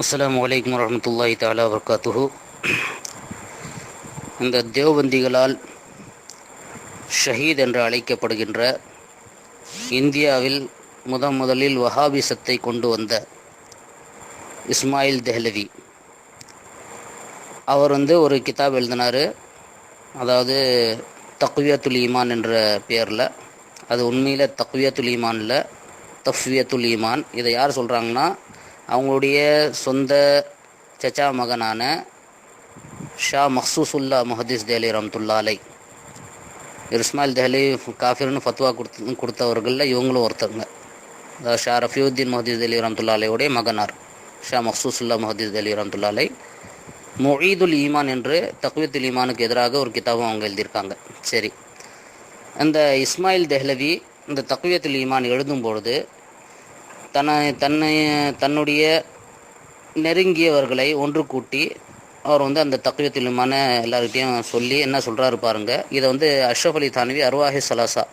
அஸ்லாம் வலைக்கம் வரமத்துல்லாஹி தாலா வர்காத்துஹு இந்த தேவபந்திகளால் ஷஹீத் என்று அழைக்கப்படுகின்ற இந்தியாவில் முத முதலில் வஹாபிசத்தை கொண்டு வந்த இஸ்மாயில் தெஹ்லவி. அவர் வந்து ஒரு கிதாப் எழுதினார். அதாவது தக்வியத்துல் ஈமான் என்ற பெயரில். அது உண்மையில் தக்வியத்துல் ஈமான்ல தஃப்வியத்துல் ஈமான். இதை யார் சொல்கிறாங்கன்னா அவங்களுடைய சொந்த சச்சா மகனான ஷா மஹசூசுல்லா முஹதீஸ் தேலி ரம்துல்லாலை இஸ்மாயில் தெஹலி காஃபிர்னு ஃபத்வா கொடுத்து கொடுத்தவர்களில் இவங்களும் ஒருத்தவங்க அதாவது ஷா ரஃபியுத்தீன் முஹதீஸ் தேலி ரம்துல்லாலையுடைய மகனார். ஷா மஹசூசுல்லா முஹதீஸ் தேலி ரம்துல்லாலை மொயீதுல் ஈமான் என்று தக்வீத்துல் ஈமானுக்கு எதிராக ஒரு கிதாபம் அவங்க எழுதியிருக்காங்க. சரி. அந்த இஸ்மாயில் தெஹ்லவி இந்த தக்வியத்துல் ஈமான் எழுதும் பொழுது தன்னை தன்னை தன்னுடைய நெருங்கியவர்களை ஒன்று கூட்டி அவர் வந்து அந்த தக்வியத்துல் ஈமான எல்லார்கிட்டையும் சொல்லி என்ன சொல்கிறாரு பாருங்க இதை வந்து அஷ்ரஃப் அலி தானவி அர்வாஹி சலாசா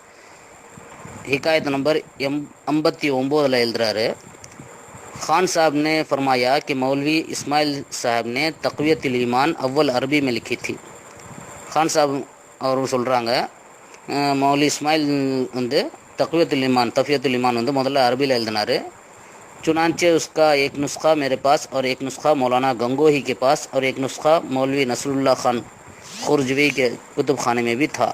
ஹிகாயத் நம்பர் எம் ஐம்பத்தி ஒம்போதில் எழுதுறாரு खान साहब ने फरमाया कि मौलवी इस्माइल साहब ने तकवीत ईमान अव्वल अरबी में लिखी थी खान साहब அவர் சொல்கிறாங்க மௌலி இஸ்மாயில் வந்து தக்வியத்துல் ईमान तफियतुल ईमान வந்து முதல்ல அரபியில் எழுதினார் चुनाचे उसका एक नुस्खा मेरे पास और एक नुस्खा मौलाना गंगोही के पास और एक नुस्खा मौलवी नसरुल्ला खान खुरजवी के कुतुब खाने में भी था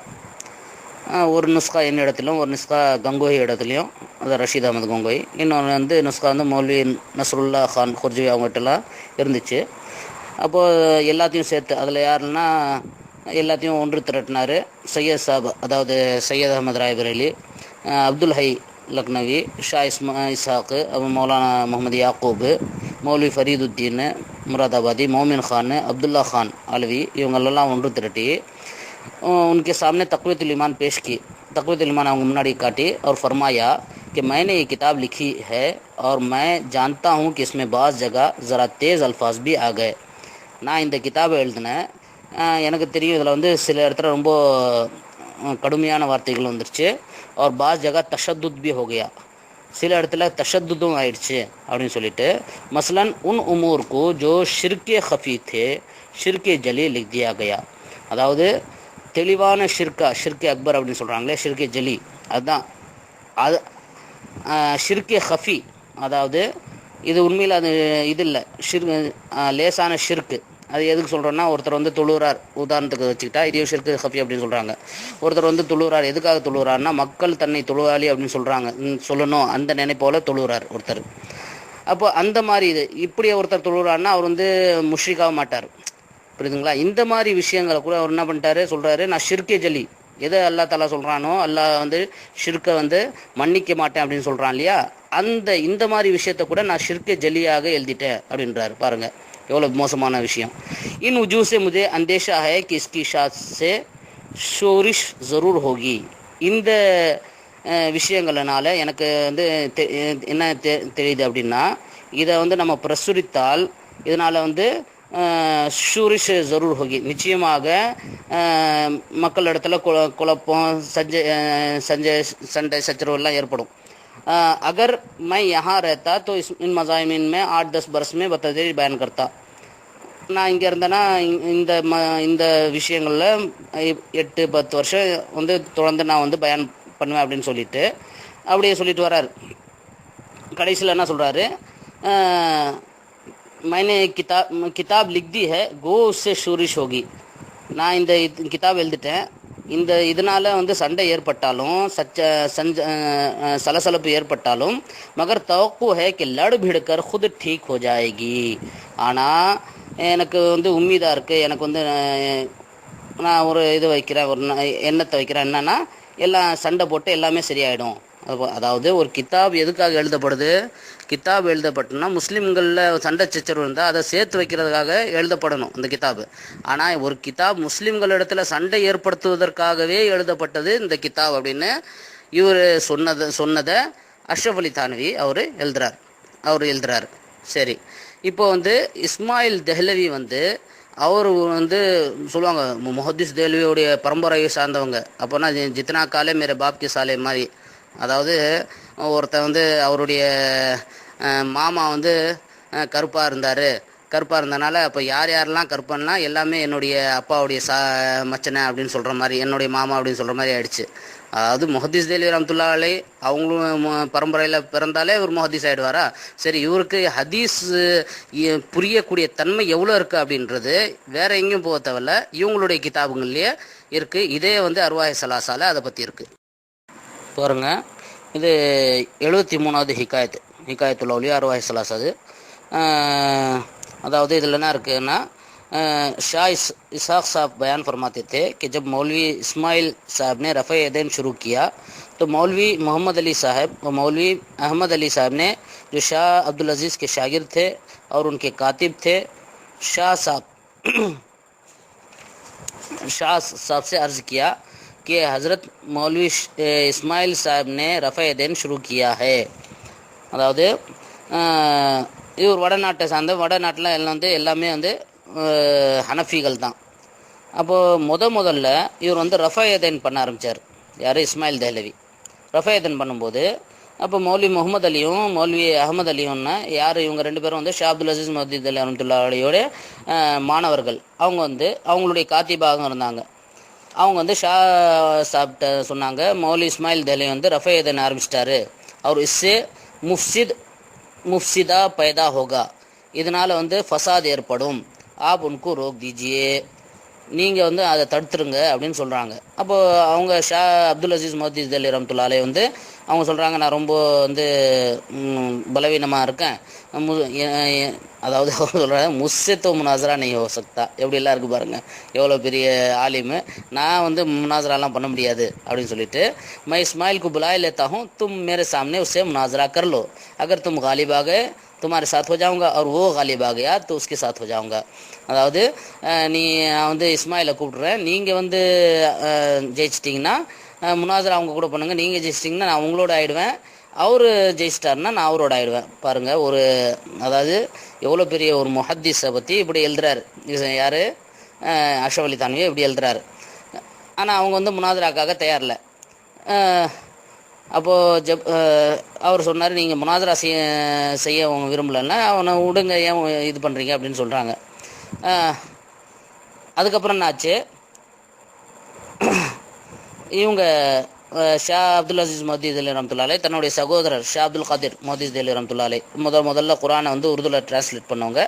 ஒரு நுஸ்கா என் இடத்துலையும் ஒரு நுஸ்கா கங்கோஹி இடத்துலையும் அது ரஷீத் அகமது கங்கோஹி இன்னொன்று வந்து நுஸ்கா வந்து மௌலவி நசருல்லா கான் குர்ஜி அவங்ககிட்டலாம் இருந்துச்சு அப்போது எல்லாத்தையும் சேர்த்து அதில் யாருன்னா எல்லாத்தையும் ஒன்று திரட்டினார் சையத் சாப் அதாவது சையத் அகமது ராய்பரேலி عبدالحی لکھنوی شاہ اسحاق مولانا محمد یعقوب மௌலி ஃபரீதுத்தீன் مرادآبادی مومن خان، عبداللہ خان علوی இவங்களெல்லாம் ஒன்று ترٹی. ان کے سامنے تقویت الایمان پیش کی. تقویت الایمان منڈی کاٹی اور فرمایا کہ میں نے یہ کتاب لکھی ہے اور میں جانتا ہوں کہ اس میں بعض جگہ ذرا تیز الفاظ بھی آ گئے. நான் کتاب கிதாபை எழுதினேன் எனக்கு தெரியும் இதில் வந்து சில இடத்துல رمبو கடுமையான وارتگلوں வந்துருச்சு அவர் பாஸ் ஜகா தஷத்துத் பி ஹோகையா சில இடத்துல தஷத்துதும் ஆயிடுச்சு அப்படின்னு சொல்லிட்டு மசலன் உன் உமூர்க்கு ஜோ ஷிர்கே ஹஃபி தே ஷிர்கே ஜலி லிக் தியா கயா. அதாவது தெளிவான ஷிர்கா ஷிர்கே அக்பர் அப்படின்னு சொல்கிறாங்களே ஷிர்கே ஜலி அதுதான். அது ஷிர்கே ஹஃபி. அதாவது இது உண்மையில் அது இது இல்லை. ஷிர் லேசான ஷிர்கு அது எதுக்கு சொல்கிறோன்னா ஒருத்தர் வந்து தொழுறார் உதாரணத்துக்கு வச்சுக்கிட்டா இது ஷிர்கு ஹஃபி அப்படின்னு சொல்கிறாங்க ஒருத்தர் வந்து தொழுறார் எதுக்காக தொழுறாருன்னா மக்கள் தன்னை தொழுவாளி அப்படின்னு சொல்கிறாங்க சொல்லணும். அந்த நினைப்போல தொழுறார் ஒருத்தர். அப்போ அந்த மாதிரி இது. இப்படி ஒருத்தர் தொழுறாருன்னா அவர் வந்து முஷ்ரிக்காக மாட்டார். புரியுதுங்களா? இந்த மாதிரி விஷயங்களை கூட அவர் என்ன பண்ணிட்டாரு? சொல்கிறாரு நான் ஷிர்கே ஜலி. எதை அல்லா தலா சொல்கிறானோ அல்லா வந்து ஷிர்கை வந்து மன்னிக்க மாட்டேன் அப்படின்னு சொல்கிறான் இல்லையா? அந்த இந்த மாதிரி விஷயத்த கூட நான் ஷிர்கே ஜலியாக எழுதிட்டேன் அப்படின்றாரு. பாருங்கள் எவ்வளோ மோசமான விஷயம் இன் உஜூ से मुझे अंदेशा है कि इसकी शाद से शोरिश ज़रूर होगी இந்த விஷயங்கள்னால எனக்கு வந்து என்ன தெரியுது அப்படின்னா இதை வந்து நம்ம பிரசுரித்தால் இதனால் வந்து ஷூரிஷ் ஜரூர் ஹோகி நிச்சயமாக மக்கள் இடத்துல குழ குழப்பம் சஞ்ச சஞ்ச சண்டை சச்சரவுலாம் ஏற்படும் अगर मैं यहाँ रहता तो इस इन मजामिन में आठ दस बरस में बतदरी बयान करता நான் இங்கே இருந்தேன்னா இந்த ம இந்த விஷயங்களில் எட்டு பத்து வருஷம் வந்து தொடர்ந்து நான் வந்து பயான் பண்ணுவேன் அப்படின்னு சொல்லிட்டு அப்படியே சொல்லிட்டு வர்றாரு கடைசியில் என்ன சொல்கிறாரு मैंने किताब किताब लिख दी है गो उससे शूरिश होगी நான் இந்த கிதாப் எழுதிட்டேன் இந்த இதனால் வந்து சண்டை ஏற்பட்டாலும் சச்ச சஞ்ச சலசலப்பு ஏற்பட்டாலும் மகர் தவக்கு ஹே கி லடு பிடுக்கர் ஹுது டீக் ஹோ ஜாயகி. ஆனால் எனக்கு வந்து உம்மீதாக இருக்குது எனக்கு வந்து நான் ஒரு இது வைக்கிறேன் ஒரு எண்ணத்தை வைக்கிறேன். என்னென்னா எல்லாம் சண்டை போட்டு எல்லாமே சரியாயிடும். அதாவது ஒரு கித்தாப் எதுக்காக எழுதப்படுது? கித்தாப் எழுதப்பட்டுனா முஸ்லீம்களில் சண்டை சச்சரவு இருந்தால் அதை சேர்த்து வைக்கிறதுக்காக எழுதப்படணும் அந்த கித்தாப். ஆனால் ஒரு கித்தாப் முஸ்லீம்களிடத்தில் சண்டை ஏற்படுத்துவதற்காகவே எழுதப்பட்டது இந்த கித்தாப் அப்படின்னு இவர் சொன்னதை சொன்னதை அஷ்ரஃப் அலி தானவி அவர் எழுதுறார். அவர் எழுதுறாரு. சரி. இப்போ வந்து இஸ்மாயில் தெஹ்லவி வந்து அவர் வந்து சொல்லுவாங்க முஹத்திஸ் தேல்வியோடைய பரம்பரையை சார்ந்தவங்க. அப்போனா ஜித்னா காலே மேரே பாப்கி சாலே மாதிரி. அதாவது ஒருத்தன் வந்து அவருடைய மாமா வந்து கருப்பாக இருந்தார். கருப்பாக இருந்தனால அப்போ யார் யாரெல்லாம் கருப்பன்னா எல்லாமே என்னுடைய அப்பாவுடைய சா மச்சனை அப்படின்னு சொல்கிற மாதிரி என்னுடைய மாமா அப்படின்னு சொல்கிற மாதிரி ஆயிடுச்சு. அதாவது முஹதீஸ் தேலி ரம்துல்லா அலை அவங்களும் பரம்பரையில் பிறந்தாலே இவர் முஹதீஸ் ஆகிடுவாரா சரி இவருக்கு ஹதீஸ் இ- புரியக்கூடிய தன்மை எவ்வளோ இருக்குது அப்படின்றது வேற எங்கேயும் போக தேவையில்ல. இவங்களுடைய கிதாபுங்கள்லேயே இருக்குது இதே வந்து அருவாய சலாசால அதை பற்றி இருக்குது பாருங்க. இது எழுபத்தி மூணாவது ஹிகாயத்து ஹிகாயத்துள்ள ஒளி அருவாய் சலாஸ் அது. அதாவது இதில் என்ன இருக்குன்னா ஷா இஸ்، இசாக் சாப் பயான் تھے کہ جب مولوی اسماعیل صاحب نے رفع دین تو مولوی محمد علی صاحب و مولوی احمد علی صاحب نے جو شاہ عبدالعزیز کے شاگرد تھے اور ان کے کاتب تھے شاہ صاحب شاہ صاحب سے عرض کیا कि हज़रत मौलवी श- ए, इस्माइल साहब ने रफ़ यदैन शुरू किया है அதாவது அஹ், இவர் வடநாட்டை சார்ந்த வடநாட்டில் எல்லாம் வந்து எல்லாமே வந்து அஹ், ஹனஃபிகள் தான் அப்போது முத முதல்ல இவர் வந்து ரஃபயதன் பண்ண ஆரம்பித்தார் யார் இஸ்மாயில் தெஹ்லவி ரஃபயதன் பண்ணும்போது அப்போ மௌலவி முகமது அலியும் மௌலவி அகமது அலியும்னா யார் இவங்க ரெண்டு பேரும் வந்து ஷா அப்துல் அசீஸ் மஹதீத் அலி அஹமத்துல்லா அலியோட அஹ், மாணவர்கள் அவங்க வந்து அவங்களுடைய காத்திபாகம் இருந்தாங்க அவங்க வந்து ஷா சாப்பிட்ட சொன்னாங்க. மௌலி இஸ்மாயில் தலை வந்து ரஃபை எதன் ஆரம்பிச்சிட்டாரு. அவர் இஸ்ஸே முஃப்சித் முஃப்சிதா பைதா ஹோகா. இதனால் வந்து ஃபசாத் ஏற்படும். ஆப் உனக்கு ரோக் தீஜியே. நீங்கள் வந்து அதை தடுத்துருங்க அப்படின்னு சொல்கிறாங்க அப்போ அவங்க ஷா அப்துல் அசீஸ் மோதி அலி ரம்துல்லாலே வந்து அவங்க சொல்கிறாங்க நான் ரொம்ப வந்து பலவீனமாக இருக்கேன் மு- எ- எ- அதாவது அவங்க சொல்கிறாங்க முஸ்ஸித்து முனாசரா நீ ஹோ சக்தா எப்படிலாம் இருக்கு பாருங்க எவ்வளோ பெரிய ஆலிமு நான் வந்து முனாசராலாம் பண்ண முடியாது அப்படின்னு சொல்லிட்டு मैं इस्माइल को बुला लेता हूँ तुम मेरे सामने उससे मुनाजरा कर लो अगर तुम गालिब आ गए तुम्हारे साथ हो जाऊंगा और वो गालिब आ गया तो उसके साथ हो जाऊंगा அதாவது அஹ், நீ நான் வந்து இஸ்மாயிலை கூப்பிட்றேன் நீங்கள் வந்து அஹ், ஜெயிச்சிட்டிங்கன்னா அஹ், முனாசரா அவங்க கூட பண்ணுங்க நீங்கள் ஜெயிச்சிட்டிங்கன்னா நான் உங்களோட ஆயிடுவேன் அவர் ஜெயிச்சிட்டாருன்னா நான் அவரோட ஆயிடுவேன் பாருங்கள் ஒரு அதாவது எவ்வளோ பெரிய ஒரு முஹத்திஸை பற்றி இப்படி எழுதுறாரு இது யார் அஷ்ரப் அலி தான்வியை இப்படி எழுதுறாரு ஆனால் அவங்க வந்து முனாதராக்காக தயாரில்ல அப்போது ஜப் அவர் சொன்னார் நீங்கள் முனாதரா செய்ய செய்ய அவங்க விரும்பலைன்னா அவனை விடுங்க ஏன் இது பண்ணுறீங்க அப்படின்னு சொல்கிறாங்க அதுக்கப்புறம் என்னாச்சு? இவங்க ஷா அப்துல் அசீஸ் மோதீஸ் அலி ரம்துல்லாலே தன்னுடைய சகோதரர் ஷா அப்துல் காதிர் மோதீஸ் அலி ரம்துல்லாலே முதல் முதல்ல குரானை வந்து உருதுல டிரான்ஸ்லேட் பண்ணவங்க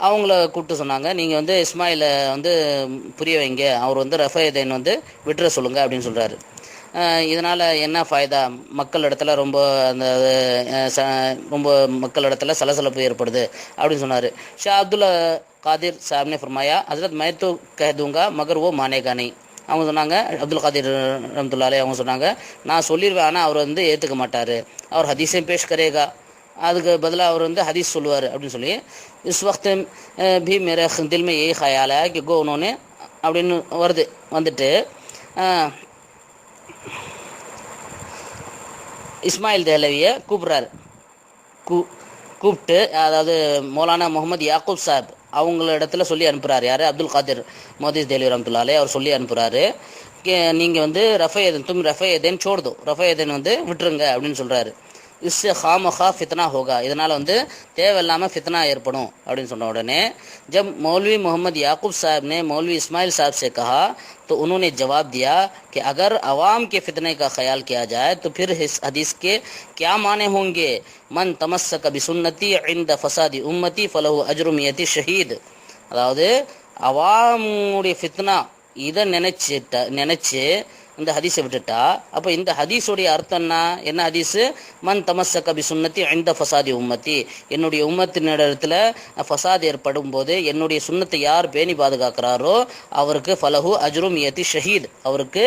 அவங்கள கூப்பிட்டு சொன்னாங்க நீங்கள் வந்து இஸ்மாயிலை வந்து புரிய வைங்க அவர் வந்து ரஃபயதேன் வந்து விட்டுற சொல்லுங்கள் அப்படின்னு சொல்கிறாரு இதனால் என்ன ஃபாய்தா? மக்கள் இடத்துல ரொம்ப அந்த ச ரொம்ப மக்கள் இடத்துல சலசலப்பு ஏற்படுது அப்படின்னு சொன்னார். ஷா அப்துல்லா காதிர் சாப்னே ஃபர்மாயா அதில் மைத்து கேதுங்கா மகர் ஓ மானேகானி. அவங்க சொன்னாங்க அப்துல் காதிர் ரம்துல்லாலே அவங்க சொன்னாங்க நான் சொல்லிடுவேன் ஆனால் அவர் வந்து ஏற்றுக்க மாட்டார். அவர் ஹதீஸையும் பேஷ் கரேகா. அதுக்கு பதிலாக அவர் வந்து ஹதீஸ் சொல்லுவார் அப்படின்னு சொல்லி இஸ் வக்த் பி மேரே தில்மே ஏ ஹயால கோ ஒன்று அப்படின்னு வருது வந்துட்டு இஸ்மாயில் தேலவியை கூப்பிட்றாரு. கூ கூப்பிட்டு அதாவது மௌலானா முகமது யாக்கூப் சாப் அவங்கள இடத்துல சொல்லி அனுப்புகிறார் யார்? அப்துல் காதிர் மோதிஸ் தேலி ரம்துல்லாலே அவர் சொல்லி அனுப்புகிறாரு நீங்கள் வந்து ரஃபேதன் தும் ரஃபேதேன் சோடுதோ எதேன் வந்து விட்டுருங்க அப்படின்னு சொல்கிறாரு اس سے خام خواہ فتنہ ہوگا இதனால் வந்து தேவையில்லாமல் فتنہ ایر ஏற்படும் அப்படின்னு சொன்ன உடனே جب مولوی محمد یعقوب صاحب نے مولوی اسماعیل صاحب سے کہا، تو انہوں نے جواب دیا کہ اگر عوام کے فتنے کا خیال کیا جائے، تو پھر اس حدیث کے کیا معنی ہوں گے؟ من تمسک بسنتی عند فساد امتی فلح اجرمیتی شہید۔ அதாவது அவாமுடைய ஃபித்னா இதை நினைச்சிட்ட ننچے இந்த ஹதீஸை விட்டுட்டா? அப்போ இந்த ஹதீஸுடைய அர்த்தம்னா என்ன? ஹதீஸு? மன் தமஸ்ஸக கபி சுண்ணத்தி ஐந்த ஃபசாதி உம்மத்தி. என்னுடைய உம்மத்தினிடத்தில் ஃபசாத் ஏற்படும் போது என்னுடைய சுண்ணத்தை யார் பேணி பாதுகாக்கிறாரோ அவருக்கு ஃபலஹு அஜ்ரும் யதி ஷஹீத். அவருக்கு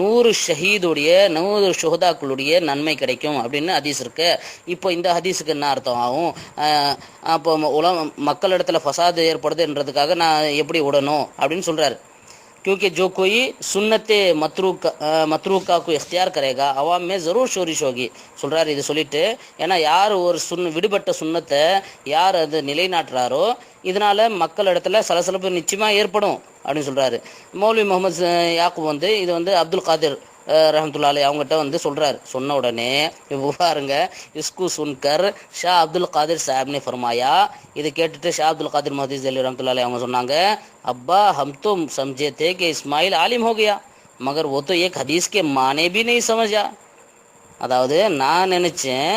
நூறு ஷஹீதுடைய நூறு ஷுஹதாக்களுடைய நன்மை கிடைக்கும் அப்படின்னு ஹதீஸ் இருக்கு. இப்போ இந்த ஹதீஸுக்கு என்ன அர்த்தம் ஆகும்? அப்போ உலக மக்களிடத்தில் ஃபசாது ஏற்படுதுன்றதுக்காக நான் எப்படி விடணும் அப்படின்னு சொல்கிறாரு क्योंकि जो कोई सुन्नत मतरूक मतरूका को इख्तियार करेगा अवाम में ज़रूर शोरिश होगी சொல்கிறார் இது சொல்லிட்டு ஏன்னா யார் ஒரு சுன் விடுபட்ட சுண்ணத்தை யார் அது நிலைநாட்டுறாரோ இதனால மக்கள் இடத்துல சலசலப்பு நிச்சயமாக ஏற்படும் அப்படின்னு சொல்கிறாரு மௌலவி முகமது யாக்கூப் வந்து இது வந்து அப்துல் காதிர் ரஹமத்துல்லாலே அவங்ககிட்ட வந்து சொல்றாரு சொன்ன உடனே இப்போ பாருங்க இஸ்கு சுன்கர் ஷா அப்துல் காதிர் சாஹிப் ने फरमाया இதை கேட்டுட்டு ஷா அப்துல் காதிர் மஹதீஸ் அலி ரஹமத்துல்லாலே அவங்க சொன்னாங்க अब्बा हम तो समझे थे कि इस्माइल आलिम हो गया मगर वो तो एक हदीस के माने भी नहीं समझा அதாவது நான் நினச்சேன்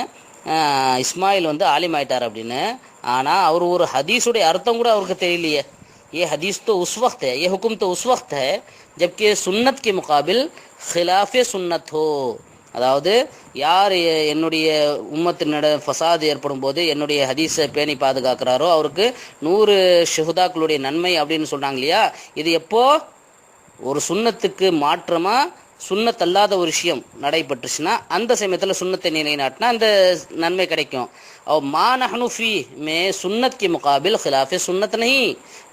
இஸ்மாயில் வந்து ஆலிம் ஆயிட்டார் அப்படின்னு ஆனால் அவர் ஒரு ஹதீஸுடைய அர்த்தம் கூட அவருக்கு தெரியலையே ये हदीस तो उस वक्त है ये हुक्म तो उस वक्त है जबकि सुन्नत के मुकाबिल खिलाफ सुन्नत हो அதாவது யார் எ- என்னுடைய உம்மத்தினோட ஃபசாது ஏற்படும் போது என்னுடைய ஹதீஸை பேணி பாதுகாக்கிறாரோ அவருக்கு நூறு ஷுஹதாக்களுடைய நன்மை அப்படின்னு சொல்றாங்க இல்லையா இது எப்போ ஒரு சுண்ணத்துக்கு மாற்றமா சுண்ணத் அல்லாத ஒரு விஷயம் நடைபெற்றுச்சுன்னா அந்த சமயத்தில் சுண்ணத்தை நிலைநாட்டினா அந்த நன்மை கிடைக்கும் और मा नहनु फी में सुन्नत के मुकाबिल खिलाफ सुन्नत नहीं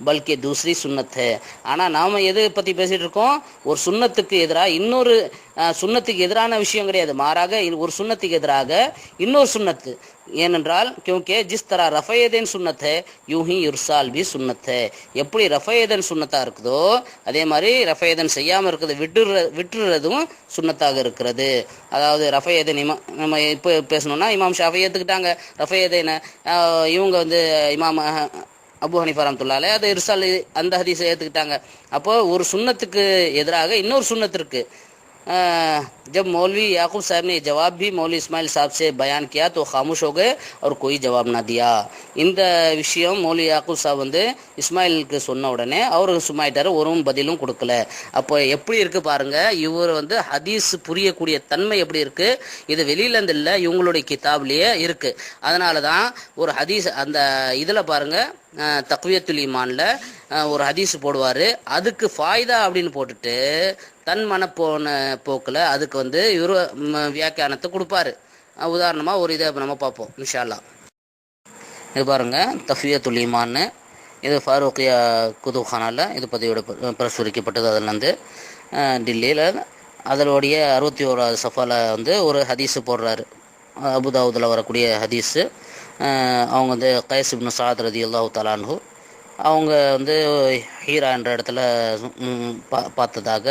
बल्कि दूसरी सुन्नत है ஆனால் நாம் எது பற்றி பேசிகிட்டு இருக்கோம் ஒரு சுண்ணத்துக்கு எதிராக இன்னொரு அஹ், சுண்ணத்துக்கு எதிரான விஷயம் கிடையாது மாறாக இ- ஒரு சுண்ணத்துக்கு எதிராக இன்னொரு சுண்ணத்து ஏனென்றால் क्योंकि जिस तरह रफ़ेदन सुन्नत है यूं ही इरसाल भी सुन्नत है எப்படி ரஃபேதன் சுண்ணத்தாக இருக்குதோ அதே மாதிரி ரஃபேதன் செய்யாமல் இருக்கிறது விட்டுற விட்டுறதும் சுண்ணத்தாக இருக்கிறது அதாவது ரஃபேதன் இமா நம்ம இப்போ பேசணும்னா இமாம் ஷாஃபி ஏற்றுக்கிட்டாங்க ரஃபையதேன இவங்க வந்து இமாம் அபு ஹனிஃபா ரஹ்மத்துல்லாஹி அது இர்சால் அந்த ஹதீஸை ஏற்றுக்கிட்டாங்க அப்போ ஒரு சுண்ணத்துக்கு எதிராக இன்னொரு சுண்ணத்து जब मौलवी याकूब साहब ने ये जवाब भी मौलवी इस्माइल साहब से बयान किया तो खामोश हो गए और कोई जवाब ना दिया இந்த விஷயம் மௌலி யாக்கூப் சாப் வந்து இஸ்மாயிலுக்கு சொன்ன உடனே அவர் சும்மாயிட்டாரு ஒரு பதிலும் கொடுக்கல அப்போ எப்படி இருக்கு பாருங்க இவர் வந்து ஹதீஸ் புரியக்கூடிய தன்மை எப்படி இருக்கு இது வெளியில இருந்து இல்லை இவங்களுடைய கிதாப்லயே இருக்கு அதனால தான் ஒரு ஹதீஸ் அந்த இதுல பாருங்க அஹ், தக்வியத்துல் ஈமான்ல அஹ், ஒரு ஹதீஸ் போடுவாரு அதுக்கு ஃபாய்தா அப்படின்னு போட்டுட்டு தன் மனப்போன போக்கில் அதுக்கு வந்து இவரு வியாக்கியானத்தை கொடுப்பாரு. உதாரணமாக ஒரு இதை நம்ம பார்ப்போம் இன்ஷா இது பாருங்க தஃபியத்துல் ஈமான்னு இது ஃபாரூக்கியா குதுஹானால் இது பதிவிட பிரசுரிக்கப்பட்டது அதில் வந்து டெல்லியில் அதனுடைய அறுபத்தி ஓராவது சஃபாவில் வந்து ஒரு ஹதீஸு போடுறாரு. அபுதாவுதில் வரக்கூடிய ஹதீஸு. அவங்க வந்து கைஸ் இப்னு சாத் ரதி அல்லாஹு தலான்ஹு அவங்க வந்து ஹீரா என்ற இடத்துல பா பார்த்ததாக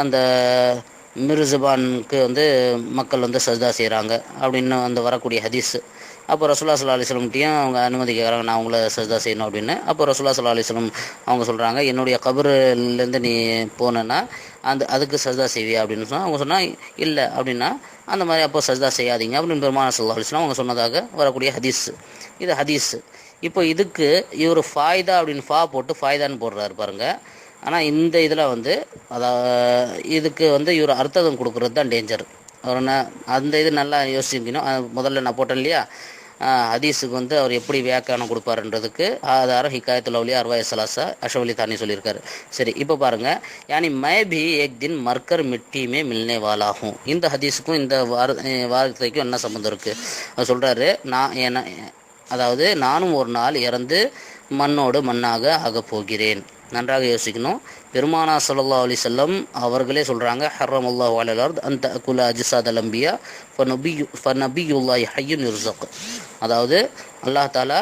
அந்த மிர்ஜபானுக்கு வந்து மக்கள் வந்து சஜ்தா செய்கிறாங்க அப்படின்னு அந்த வரக்கூடிய ஹதீஸ். அப்போ ரசுல்லா சல்லா அலிஸ்லம்கிட்டையும் அவங்க அனுமதி கேட்குறாங்க நான் அவங்கள சஜ்தா செய்யணும் அப்படின்னு. அப்போ ரசுல்லா சல்லா அலிஸ்லம் அவங்க சொல்கிறாங்க என்னுடைய கபருலேருந்து நீ போனேன்னா அந்த அதுக்கு சஜ்தா செய்வியா? அப்படின்னு சொன்னால் அவங்க சொன்னால் இல்லை அப்படின்னா அந்த மாதிரி அப்போ சஜ்தா செய்யாதீங்க அப்படின்னு பெருமான சல்லா அலிஸ்லாம் அவங்க சொன்னதாக வரக்கூடிய ஹதீஸ். இது ஹதீஸ். இப்போ இதுக்கு இவர் ஃபாய்தா அப்படின்னு ஃபா போட்டு ஃபாய்தான்னு போடுறாரு பாருங்கள் ஆனால் இந்த இதில் வந்து அதாவது இதுக்கு வந்து இவர் அர்த்தம் கொடுக்குறது தான் டேஞ்சர் அவர் என்ன அந்த இது நல்லா யோசிக்கணும். முதல்ல நான் போட்டேன் இல்லையா? ஹதீஸுக்கு வந்து அவர் எப்படி வியாக்கியானம் கொடுப்பாருன்றதுக்கு ஆதாரம் ஹிக்காயத்துல அவுலியா அர்வாய் சலாசா அஷவலி தானி சொல்லியிருக்காரு. சரி இப்போ பாருங்க. யானி மேபி ஏக் தின் மர்க்கர் மிட்டியுமே மில்னே வாலாகும். இந்த ஹதீஸுக்கும் இந்த வார வார்த்தைக்கும் என்ன சம்மந்தம் இருக்குது அவர் சொல்கிறாரு நான் என்ன அதாவது நானும் ஒரு நாள் இறந்து மண்ணோடு மண்ணாக ஆகப் போகிறேன். நன்றாக யோசிக்கணும். பெருமானா சல்லா அலி செல்லம் அவர்களே சொல்கிறாங்க ஹர்ரம் அல்லாஹ் அலல் அந்த அகுலா அஜிசாத் அலம்பியா ஃபநபியு ஃபநபியுல்லாஹி ஹய்யுன் யுர்ஸக். அதாவது அல்லாஹ் தாலா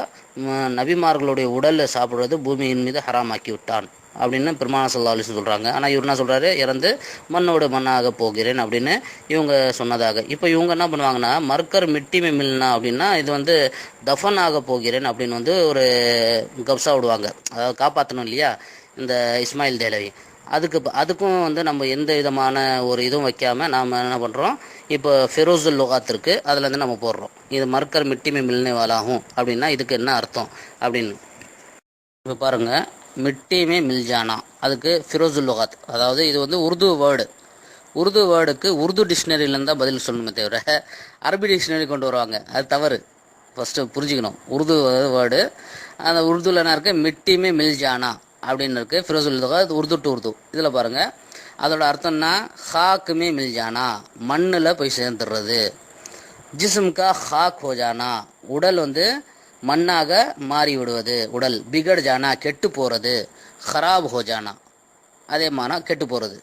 நபிமார்களுடைய உடலில் சாப்பிட்றது பூமியின் மீது ஹராமாக்கி விட்டான் அப்படின்னு பெருமானா சல்லா அலிஸ் சொல்கிறாங்க ஆனால் இவர் என்ன சொல்கிறாரு இறந்து மண்ணோடு மண்ணாக போகிறேன் அப்படின்னு இவங்க சொன்னதாக. இப்போ இவங்க என்ன பண்ணுவாங்கன்னா மர்க்கர் மிட்டிமை மில்னா அப்படின்னா இது வந்து தஃபன் ஆக போகிறேன் அப்படின்னு வந்து ஒரு கப்ஸா விடுவாங்க. அதாவது காப்பாற்றணும் இல்லையா? இந்த இஸ்மாயில் தேலவி. அதுக்கு அதுக்கும் வந்து நம்ம எந்த விதமான ஒரு இதுவும் வைக்காமல் நாம் என்ன பண்ணுறோம் இப்போ ஃபெரோசுல் லுகாத் இருக்குது அதில் வந்து நம்ம போடுறோம். இது மர்க்கர் மிட்டிமை மில்னே வாலாகும் அப்படின்னா இதுக்கு என்ன அர்த்தம்? அப்படின்னு. இப்போ பாருங்கள் மிட்டிமே மில்ஜானா. அதுக்கு ஃபிரோசுல் லுகாத். அதாவது இது வந்து உருது வேர்டு. உருது வேர்டுக்கு உருது டிக்ஷனரியிலேருந்து தான் பதில் சொல்லணுமே தவிர அரபி டிக்ஷனரி கொண்டு வருவாங்க. அது தவறு. ஃபஸ்ட்டு புரிஞ்சுக்கணும். உருது வேர்டு. அந்த உருதுல என்ன இருக்கு? மிட்டிமே மில்ஜானா. அப்படின்னு இருக்கு. ஃபிரோசுல் லுகாத் உருது டு உருது. இதில் பாருங்கள் அதோட அர்த்தம்னா ஹாக்குமே மில்ஜானா. மண்ணில் போய் சேர்ந்துடுறது ஜிஸ்ம்கா ஹாக் ஹோஜானா. உடல் வந்து மண்ணாக மாறி விடுவது உடல் பிகட் ஜானா கெட்டு போகிறது ஹராப் ஹோஜானா. அதே மாதிரி கெட்டு போகிறது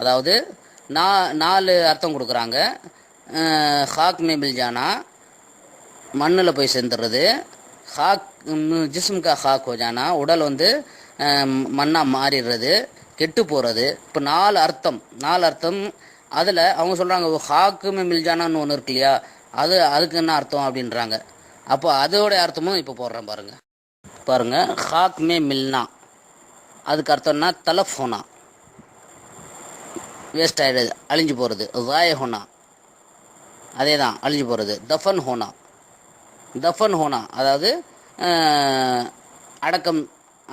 அதாவது நா நாலு அர்த்தம் கொடுக்குறாங்க. ஹாக் மே ஜானா மண்ணில் போய் சேர்ந்துடுறது ஹாக் ஜிஸ்ம்கா ஹாக் ஹோஜானா. உடல் வந்து மண்ணாக மாறிடுறது கெட்டு போகிறது இப்போ நாலு அர்த்தம் நாலு அர்த்தம். அதில் அவங்க சொல்கிறாங்க ஹாக்குமே மில்ஜானான்னு ஒன்று இருக்கு இல்லையா? அது அதுக்கு என்ன அர்த்தம் அப்படின்றாங்க. அப்போ அதோடைய அர்த்தமும் இப்போ போடுறேன் பாருங்கள் பாருங்கள் ஹாக்மே மில்னா. அதுக்கு அர்த்தம்னா தலஃப் ஹோனா வேஸ்ட் ஆகிடுது அழிஞ்சு போகிறது வாய ஹோனா அதே தான் அழிஞ்சு போகிறது தஃபன் ஹோனா தஃபன் ஹோனா அதாவது அடக்கம்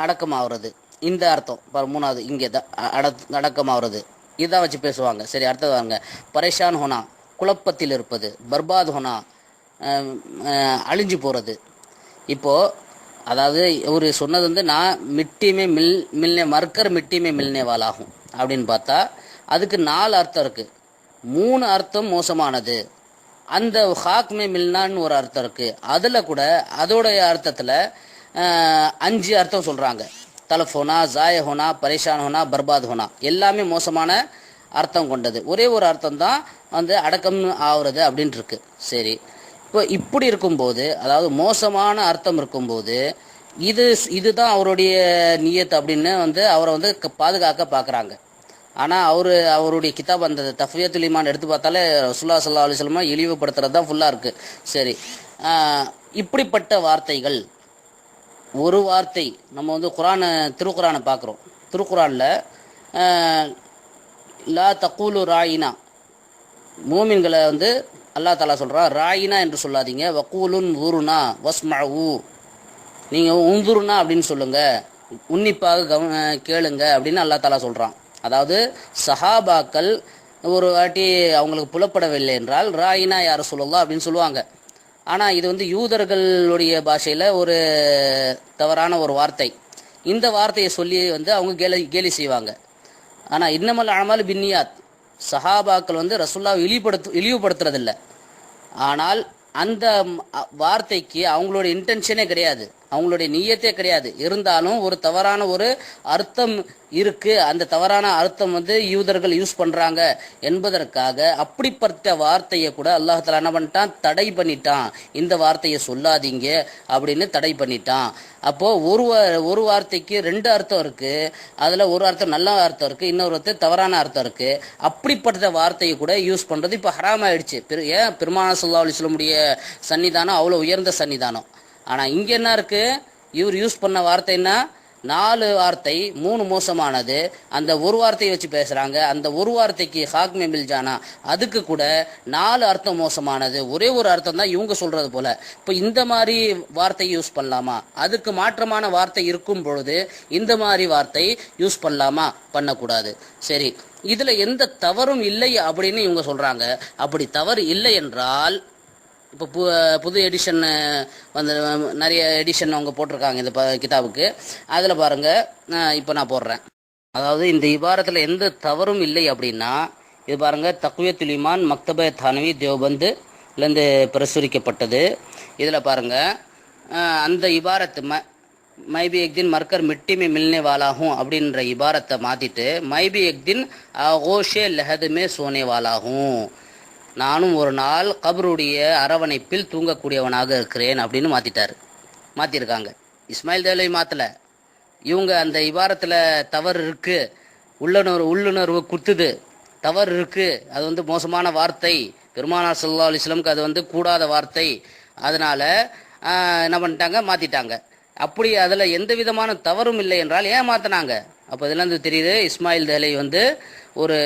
அடக்கமாகிறது இந்த அர்த்தம். பாரு மூணாவது இங்கே த அட அடக்கமாகிறது ஆகுறது இதான் வச்சு பேசுவாங்க. சரி அடுத்தது வாங்க பரேஷான் ஹோனா குழப்பத்தில் இருப்பது. பர்பாத் ஹோனா அழிஞ்சு போகிறது இப்போது அதாவது இவர் சொன்னது வந்து நான் மிட்டிமே மில் மில்னே மர்க்கர் மிட்டிமே மில்னே வாலாகும் அப்படின்னு பார்த்தா அதுக்கு நாலு அர்த்தம் இருக்குது மூணு அர்த்தம் மோசமானது. அந்த ஹாக்மே மில்னான்னு ஒரு அர்த்தம் இருக்குது அதில் கூட அதோடைய அர்த்தத்தில் அஞ்சு அர்த்தம் சொல்கிறாங்க தலஃப் ஹோனா ஜாய ஹோனா பரேஷான் ஹோனா பர்பாத் ஹோனா எல்லாமே மோசமான அர்த்தம் கொண்டது. ஒரே ஒரு அர்த்தம் தான் வந்து அடக்கம் ஆகுறது அப்படின்ட்டு இருக்கு சரி. இப்போ இப்படி இருக்கும்போது அதாவது மோசமான அர்த்தம் இருக்கும்போது இது இதுதான் அவருடைய நியத் அப்படின்னு வந்து அவரை வந்து க- பாதுகாக்க பார்க்குறாங்க ஆனால் அவர் அவருடைய கிதாப் அந்த தஃபியத்துல் ஈமான் எடுத்து பார்த்தாலே ரசுல்லா சல்லா அலிஸ்லமா இழிவுபடுத்துறது தான் ஃபுல்லாக இருக்குது சரி. இப்படிப்பட்ட வார்த்தைகள் ஒரு வார்த்தை நம்ம வந்து குரானை திருக்குறானை பார்க்குறோம். திருக்குறானில் லா தக்கூலு ராயினா. மூமின்களை வந்து அல்லாஹ் தாலா சொல்கிறான் ராயினா என்று சொல்லாதீங்க. வக்கூலுன் ஊருனா வஸ்மஉ நீங்கள் உந்துருனா அப்படின்னு சொல்லுங்கள் உன்னிப்பாக கவன கேளுங்க அப்படின்னு அல்லா தாலா சொல்கிறான் அதாவது சஹாபாக்கள் ஒரு வாட்டி அவங்களுக்கு புலப்படவில்லை என்றால் ராயினா யார் சொல்லலாம் அப்படின்னு சொல்லுவாங்க. ஆனால் இது வந்து யூதர்களுடைய பாஷையில் ஒரு தவறான ஒரு வார்த்தை. இந்த வார்த்தையை சொல்லி வந்து அவங்க கேலி கேலி செய்வாங்க. ஆனால் இன்னமல் அமல் பின்னியாத். சஹாபாக்கள் வந்து ரசுல்லாவை இழிவுபடுத்து இழிவுபடுத்துறதில்ல. ஆனால் அந்த வார்த்தைக்கு அவங்களோட இன்டென்ஷனே கிடையாது. அவங்களுடைய நியத்தே கிடையாது. இருந்தாலும் ஒரு தவறான ஒரு அர்த்தம் இருக்கு. அந்த தவறான அர்த்தம் வந்து யூதர்கள் யூஸ் பண்றாங்க என்பதற்காக அப்படிப்பட்ட வார்த்தையை கூட அல்லாஹ் என்ன பண்ணிட்டான்? தடை பண்ணிட்டான். இந்த வார்த்தையை சொல்லாதீங்க அப்படின்னு தடை பண்ணிட்டான். அப்போ ஒரு ஒரு வார்த்தைக்கு ரெண்டு அர்த்தம் இருக்கு. அதுல ஒரு அர்த்தம் நல்ல அர்த்தம் இருக்கு. இன்னொரு அர்த்தம் தவறான அர்த்தம் இருக்கு. அப்படிப்பட்ட வார்த்தையை கூட யூஸ் பண்றது இப்ப ஹராம் ஆயிடுச்சு பெரு- ஏன்? பெருமானா சொல்லா அலிஸ்லமுடைய சன்னிதானம் அவ்வளவு உயர்ந்த சன்னிதானம். ஆனால் இங்கே என்ன இருக்கு? இவர் யூஸ் பண்ண வார்த்தைன்னா நாலு வார்த்தை மூணு மோசமானது. அந்த ஒரு வார்த்தையை வச்சு பேசுறாங்க. அந்த ஒரு வார்த்தைக்கு ஹாக்மே மில்ஜானா அதுக்கு கூட நாலு அர்த்தம் மோசமானது. ஒரே ஒரு அர்த்தம் தான் இவங்க சொல்றது போல. இப்போ இந்த மாதிரி வார்த்தை யூஸ் பண்ணலாமா? அதுக்கு மாற்றமான வார்த்தை இருக்கும் பொழுது இந்த மாதிரி வார்த்தை யூஸ் பண்ணலாமா? பண்ணக்கூடாது. சரி. இதுல எந்த தவறும் இல்லை அப்படின்னு இவங்க சொல்றாங்க. அப்படி தவறு இல்லை என்றால் இப்போ பு புது எடிஷன் வந்து நிறைய எடிஷன் அவங்க போட்டிருக்காங்க இந்த ப கிதாபுக்கு. அதில் பாருங்கள் இப்போ நான் போடுறேன். அதாவது இந்த இபாரத்தில் எந்த தவறும் இல்லை அப்படின்னா இது பாருங்கள் தக்குவே ஈமான் மக்தப தானவி தேவபந்துலேருந்து பிரசுரிக்கப்பட்டது. இதில் பாருங்கள் அந்த இபாரத்து ம மைபி எக்தின் மர்க்கர் மிட்டி மே மில்னே வாலாகும் அப்படின்ற இபாரத்தை மாற்றிட்டு மைபி எக்தின் ஓஷே லெஹதுமே சோனே வாலாகும் நானும் ஒரு நாள் கபருடைய அரவணைப்பில் தூங்கக்கூடியவனாக இருக்கிறேன் அப்படின்னு மாற்றிட்டார் மாற்றிருக்காங்க இஸ்மாயில் தேலை மாற்றலை இவங்க அந்த இவாரத்தில் தவறு இருக்குது உள்ளுணர்வு உள்ளுணர்வு குத்துது. தவறு இருக்குது அது வந்து மோசமான வார்த்தை. பெருமானார் சல்லா அலிஸ்லமுக்கு அது வந்து கூடாத வார்த்தை. அதனால் என்ன பண்ணிட்டாங்க? மாற்றிட்டாங்க அப்படி அதில் எந்த விதமான தவறும் இல்லை என்றால் ஏன் மாற்றினாங்க அப்போ இதுல இருந்து தெரியுது இஸ்மாயில் தேலை வந்து ஒரு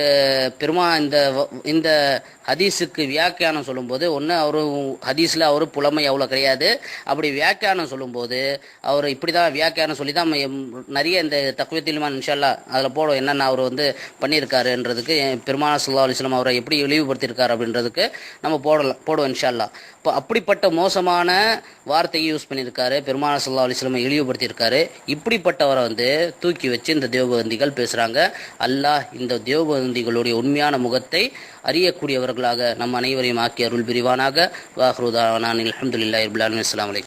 பெருமா இந்த இந்த ஹதீஸுக்கு வியாக்கியானம் சொல்லும்போது ஒன்று அவரு ஹதீஸில் அவர் புலமை அவ்வளோ கிடையாது. அப்படி வியாக்கியானம் சொல்லும்போது அவர் இப்படி தான் வியாக்கியானம் சொல்லி தான் நிறைய இந்த தக்குவத்திலுமான் இன்ஷால்லா அதில் போடும் என்னென்ன அவர் வந்து பண்ணியிருக்காருன்றதுக்கு பெருமாள் சுல்லா அலிஸ்லாம் அவரை எப்படி இழிவுபடுத்தியிருக்கார் அப்படின்றதுக்கு நம்ம போடலாம் போடுவோம் இன்ஷால்லா. இப்போ அப்படிப்பட்ட மோசமான வார்த்தையை யூஸ் பண்ணியிருக்காரு பெருமானா சுல்லா அலிஸ்லாமை இழிவுபடுத்தியிருக்காரு. இப்படிப்பட்டவரை வந்து தூக்கி வச்சு இந்த தேவபந்திகள் பேசுகிறாங்க அல்லாஹ் இந்த தேவபந்திகளுடைய உண்மையான முகத்தை அறியக்கூடியவர்களாக நம் அனைவரையும் ஆக்கி அருள் பிரிவானாக. வாஹ்ருதானான் அலமதுல்லாஹி அஸ்லாம் வலைக்கம்